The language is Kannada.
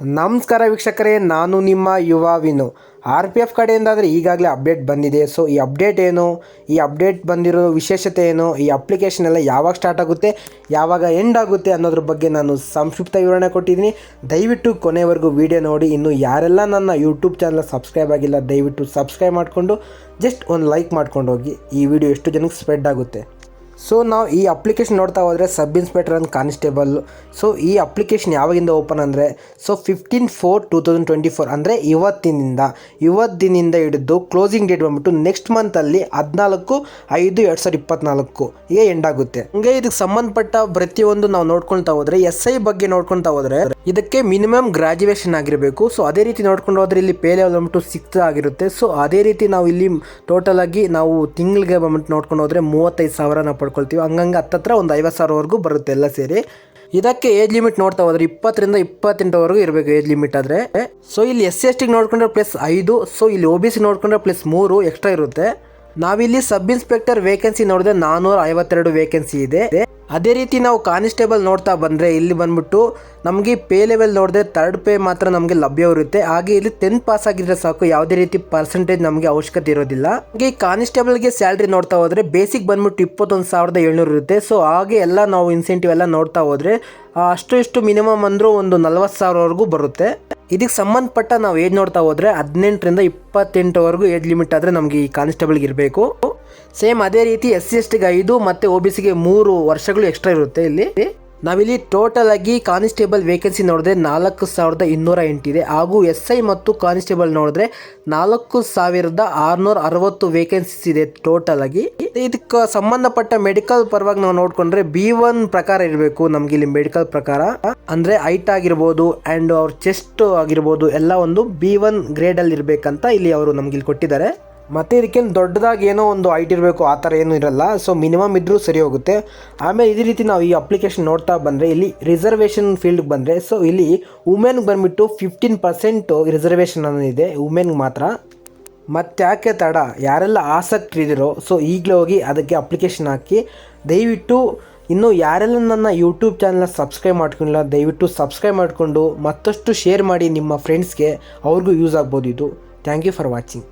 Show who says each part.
Speaker 1: ನಮಸ್ಕಾರ ವೀಕ್ಷಕರೇ, ನಾನು ನಿಮ್ಮ ಯುವ ವಿನು. ಆರ್ ಪಿ ಎಫ್ ಕಡೆಯಿಂದ ಆದರೆ ಈಗಾಗಲೇ ಅಪ್ಡೇಟ್ ಬಂದಿದೆ. ಸೊ ಈ ಅಪ್ಡೇಟ್ ಏನು? ಈ ಅಪ್ಡೇಟ್ ಬಂದಿರೋ ವಿಶೇಷತೆ ಏನು? ಈ ಅಪ್ಲಿಕೇಶನ್ ಎಲ್ಲ ಯಾವಾಗ ಸ್ಟಾರ್ಟ್ ಆಗುತ್ತೆ? ಯಾವಾಗ ಎಂಡ್ ಆಗುತ್ತೆ ಅನ್ನೋದ್ರ ಬಗ್ಗೆ ನಾನು ಸಂಕ್ಷಿಪ್ತ ವಿವರಣೆ ಕೊಟ್ಟಿದ್ದೀನಿ. ದಯವಿಟ್ಟು ಕೊನೆವರೆಗೂ ವಿಡಿಯೋ ನೋಡಿ. ಇನ್ನು ಯಾರೆಲ್ಲ ನನ್ನ ಯೂಟ್ಯೂಬ್ ಚಾನಲ್ ಸಬ್ಸ್ಕ್ರೈಬ್ ಆಗಿಲ್ಲ, ದಯವಿಟ್ಟು ಸಬ್ಸ್ಕ್ರೈಬ್ ಮಾಡಿಕೊಂಡು ಜಸ್ಟ್ ಒಂದು ಲೈಕ್ ಮಾಡ್ಕೊಂಡು ಹೋಗಿ. ಈ ವಿಡಿಯೋ ಎಷ್ಟು ಜನಕ್ಕೆ ಸ್ಪ್ರೆಡ್ ಆಗುತ್ತೆ? ಸೊ ನಾವು ಈ ಅಪ್ಲಿಕೇಶನ್ ನೋಡ್ತಾ ಹೋದರೆ sub inspector and constable so ಈ ಅಪ್ಲಿಕೇಶನ್ ಯಾವಾಗಿಂದ ಓಪನ್ ಅಂದರೆ so fifteen four two thousand twenty four ಅಂದರೆ ಇವತ್ತಿನಿಂದ. ಇವತ್ತಿನಿಂದ ಹಿಡಿದು ಕ್ಲೋಸಿಂಗ್ ಡೇಟ್ ಬಂದ್ಬಿಟ್ಟು ನೆಕ್ಸ್ಟ್ ಮಂತಲ್ಲಿ ಹದಿನಾಲ್ಕು, ಐದು, ಎರಡು ಸಾವಿರದ ಇಪ್ಪತ್ನಾಲ್ಕು ಹೀಗೆ ಎಂಡ್ ಆಗುತ್ತೆ. ಹಂಗೆ ಇದಕ್ಕೆ ಸಂಬಂಧಪಟ್ಟ ಪ್ರತಿಯೊಂದು ನಾವು ನೋಡ್ಕೊಳ್ತಾ ಹೋದರೆ ಎಸ್ ಐ ಬಗ್ಗೆ ನೋಡ್ಕೊಳ್ತಾ ಹೋದರೆ, ಇದಕ್ಕೆ ಮಿನಿಮಮ್ ಗ್ರಾಜ್ಯುವೇಷನ್ ಆಗಿರಬೇಕು. ಸೊ ಅದೇ ರೀತಿ ನೋಡ್ಕೊಂಡು ಹೋದರೆ ಇಲ್ಲಿ ಪೇಲೆ ಲೆವೆಲ್ ಬಂದ್ಬಿಟ್ಟು ಸಿಕ್ಸ್ ಆಗಿರುತ್ತೆ. ಸೊ ಅದೇ ರೀತಿ ನಾವು ಇಲ್ಲಿ ಟೋಟಲ್ ಆಗಿ ನಾವು ತಿಂಗಳಿಗೆ ಬಂದ್ಬಿಟ್ಟು ನೋಡ್ಕೊಂಡು ಹೋದರೆ ಮೂವತ್ತೈದು ಸಾವಿರ ನಾವು ಪಡ್ಕೊಳ್ತೀವಿ ಹಂಗಂಗೆ ಹತ್ತತ್ರ ಒಂದು ಐವತ್ತು ಸಾವಿರವರೆಗೂ ಬರುತ್ತೆ ಎಲ್ಲ ಸೇರಿ. ಇದಕ್ಕೆ ಏಜ್ ಲಿಮಿಟ್ ನೋಡ್ತಾ ಹೋದ್ರೆ ಇಪ್ಪತ್ತರಿಂದ ಇಪ್ಪತ್ತೆಂಟವರೆಗೂ ಇರಬೇಕು ಏಜ್ ಲಿಮಿಟ್ ಆದರೆ. ಸೊ ಇಲ್ಲಿ ಎಸ್ ಸಿ ಎಸ್ ಟಿಗೆ ನೋಡ್ಕೊಂಡ್ರೆ ಪ್ಲಸ್ ಐದು ಸೊ ಇಲ್ಲಿ ಒ ಬಿ ಸಿ ನೋಡ್ಕೊಂಡ್ರೆ ಪ್ಲಸ್ ಮೂರು ಎಕ್ಸ್ಟ್ರಾ ಇರುತ್ತೆ. ನಾವಿಲ್ಲಿ ಸಬ್ ಇನ್ಸ್ಪೆಕ್ಟರ್ ವೇಕೆನ್ಸಿ ನೋಡಿದ್ರೆ ನಾನೂರ ಐವತ್ತೆರಡು ವೇಕೆನ್ಸಿ ಇದೆ. ಅದೇ ರೀತಿ ನಾವು ಕಾನಿಸ್ಟೇಬಲ್ ನೋಡ್ತಾ ಬಂದರೆ ಇಲ್ಲಿ ಬಂದ್ಬಿಟ್ಟು ನಮಗೆ ಪೇ ಲೆವೆಲ್ ನೋಡಿದ್ರೆ ತರ್ಡ್ ಪೇ ಮಾತ್ರ ನಮಗೆ ಲಭ್ಯವಿರುತ್ತೆ. ಹಾಗೆ ಇಲ್ಲಿ ಟೆಂತ್ ಪಾಸ್ ಆಗಿದ್ರೆ ಸಾಕು, ಯಾವುದೇ ರೀತಿ ಪರ್ಸೆಂಟೇಜ್ ನಮಗೆ ಅವಶ್ಯಕತೆ ಇರೋದಿಲ್ಲ. ಹಾಗೆ ಕಾನಿಸ್ಟೇಬಲ್ಗೆ ಸ್ಯಾಲ್ರಿ ನೋಡ್ತಾ ಹೋದ್ರೆ ಬೇಸಿಕ್ ಬಂದ್ಬಿಟ್ಟು ಇಪ್ಪತ್ತೊಂದು ಸಾವಿರದ ಏಳ್ನೂರು ಇರುತ್ತೆ. ಸೊ ಹಾಗೆ ಎಲ್ಲ ನಾವು ಇನ್ಸೆಂಟಿವ್ ಎಲ್ಲ ನೋಡ್ತಾ ಹೋದ್ರೆ ಅಷ್ಟು ಇಷ್ಟು ಮಿನಿಮಮ್ ಅಂದರೂ ಒಂದು ನಲ್ವತ್ತು ಸಾವಿರವರೆಗೂ ಬರುತ್ತೆ. ಇದಕ್ಕೆ ಸಂಬಂಧಪಟ್ಟ ನಾವು ಏಜ್ ನೋಡ್ತಾ ಹೋದ್ರೆ ಹದಿನೆಂಟರಿಂದ ಇಪ್ಪತ್ತೆಂಟವರೆಗೂ ಏಜ್ ಲಿಮಿಟ್ ಆದರೆ ನಮಗೆ ಈ ಕಾನ್ಸ್ಟೇಬಲ್ಗೆ ಇರಬೇಕು. ಸೇಮ್ ಅದೇ ರೀತಿ ಎಸ್ ಸಿ ಎಸ್ ಟಿಗೆ ಐದು, ಮತ್ತು ಒ ಬಿ ಸಿಗೆ ಮೂರು ವರ್ಷಗಳು ಎಕ್ಸ್ಟ್ರಾ ಇರುತ್ತೆ ಇಲ್ಲಿ. ನಾವಿಲ್ಲಿ ಟೋಟಲ್ ಆಗಿ ಕಾನ್ಸ್ಟೇಬಲ್ ವೇಕೆನ್ಸಿ ನೋಡಿದ್ರೆ ನಾಲ್ಕು ಸಾವಿರದ ಇನ್ನೂರ ಎಂಟಿದೆ. ಹಾಗೂ ಎಸ್ ಐ ಮತ್ತು ಕಾನ್ಸ್ಟೇಬಲ್ ನೋಡಿದ್ರೆ ನಾಲ್ಕು ಸಾವಿರದ ಆರುನೂರ ಅರವತ್ತು ವೇಕೆನ್ಸೀಸ್ ಇದೆ ಟೋಟಲ್ ಆಗಿ. ಇದಕ್ಕೆ ಸಂಬಂಧಪಟ್ಟ ಮೆಡಿಕಲ್ ಪರವಾಗಿ ನಾವು ನೋಡ್ಕೊಂಡ್ರೆ ಬಿ ಒನ್ ಪ್ರಕಾರ ಇರಬೇಕು ನಮ್ಗೆ ಇಲ್ಲಿ ಮೆಡಿಕಲ್ ಪ್ರಕಾರ. ಅಂದ್ರೆ ಹೈಟ್ ಆಗಿರ್ಬೋದು ಅಂಡ್ ಅವ್ರ ಚೆಸ್ಟ್ ಆಗಿರ್ಬೋದು, ಎಲ್ಲ ಒಂದು ಬಿ ಒನ್ ಗ್ರೇಡ್ ಅಲ್ಲಿ ಇರ್ಬೇಕಂತ ಇಲ್ಲಿ ಅವರು ನಮ್ಗೆ ಇಲ್ಲಿ ಕೊಟ್ಟಿದ್ದಾರೆ. ಮತ್ತೆ ಇದಕ್ಕೇನು ದೊಡ್ಡದಾಗಿ ಏನೋ ಒಂದು ಐಟ್ ಇರಬೇಕು, ಆ ಥರ ಏನೂ ಇರಲ್ಲ. ಸೊ ಮಿನಿಮಮ್ ಇದ್ದರೂ ಸರಿ ಹೋಗುತ್ತೆ. ಆಮೇಲೆ ಇದೇ ರೀತಿ ನಾವು ಈ ಅಪ್ಲಿಕೇಶನ್ ನೋಡ್ತಾ ಬಂದರೆ, ಇಲ್ಲಿ ರಿಸರ್ವೇಷನ್ ಫೀಲ್ಡ್ಗೆ ಬಂದರೆ ಸೊ ಇಲ್ಲಿ ವುಮೆನ್ಗೆ ಬಂದುಬಿಟ್ಟು ಫಿಫ್ಟೀನ್ ಪರ್ಸೆಂಟು ರಿಸರ್ವೇಷನ್ ಅನ್ನೋದಿದೆ ವುಮೆನ್ಗೆ ಮಾತ್ರ. ಮತ್ತು ಯಾಕೆ ತಡ? ಯಾರೆಲ್ಲ ಆಸಕ್ತಿ ಇದ್ದೀರೋ ಸೊ ಈಗಲೇ ಹೋಗಿ ಅದಕ್ಕೆ ಅಪ್ಲಿಕೇಶನ್ ಹಾಕಿ, ದಯವಿಟ್ಟು ಇನ್ನು ಯಾರೆಲ್ಲ ನನ್ನ ಯೂಟ್ಯೂಬ್ ಚಾನಲ್ನ ಸಬ್ಸ್ಕ್ರೈಬ್ ಮಾಡ್ಕೊಂಡಿಲ್ಲ, ದಯವಿಟ್ಟು ಸಬ್ಸ್ಕ್ರೈಬ್ ಮಾಡಿಕೊಂಡು ಮತ್ತಷ್ಟು ಶೇರ್ ಮಾಡಿ ನಿಮ್ಮ ಫ್ರೆಂಡ್ಸ್ಗೆ ಅವ್ರಿಗೂ ಯೂಸ್ ಆಗ್ಬೋದು ಇದು. Thank you for watching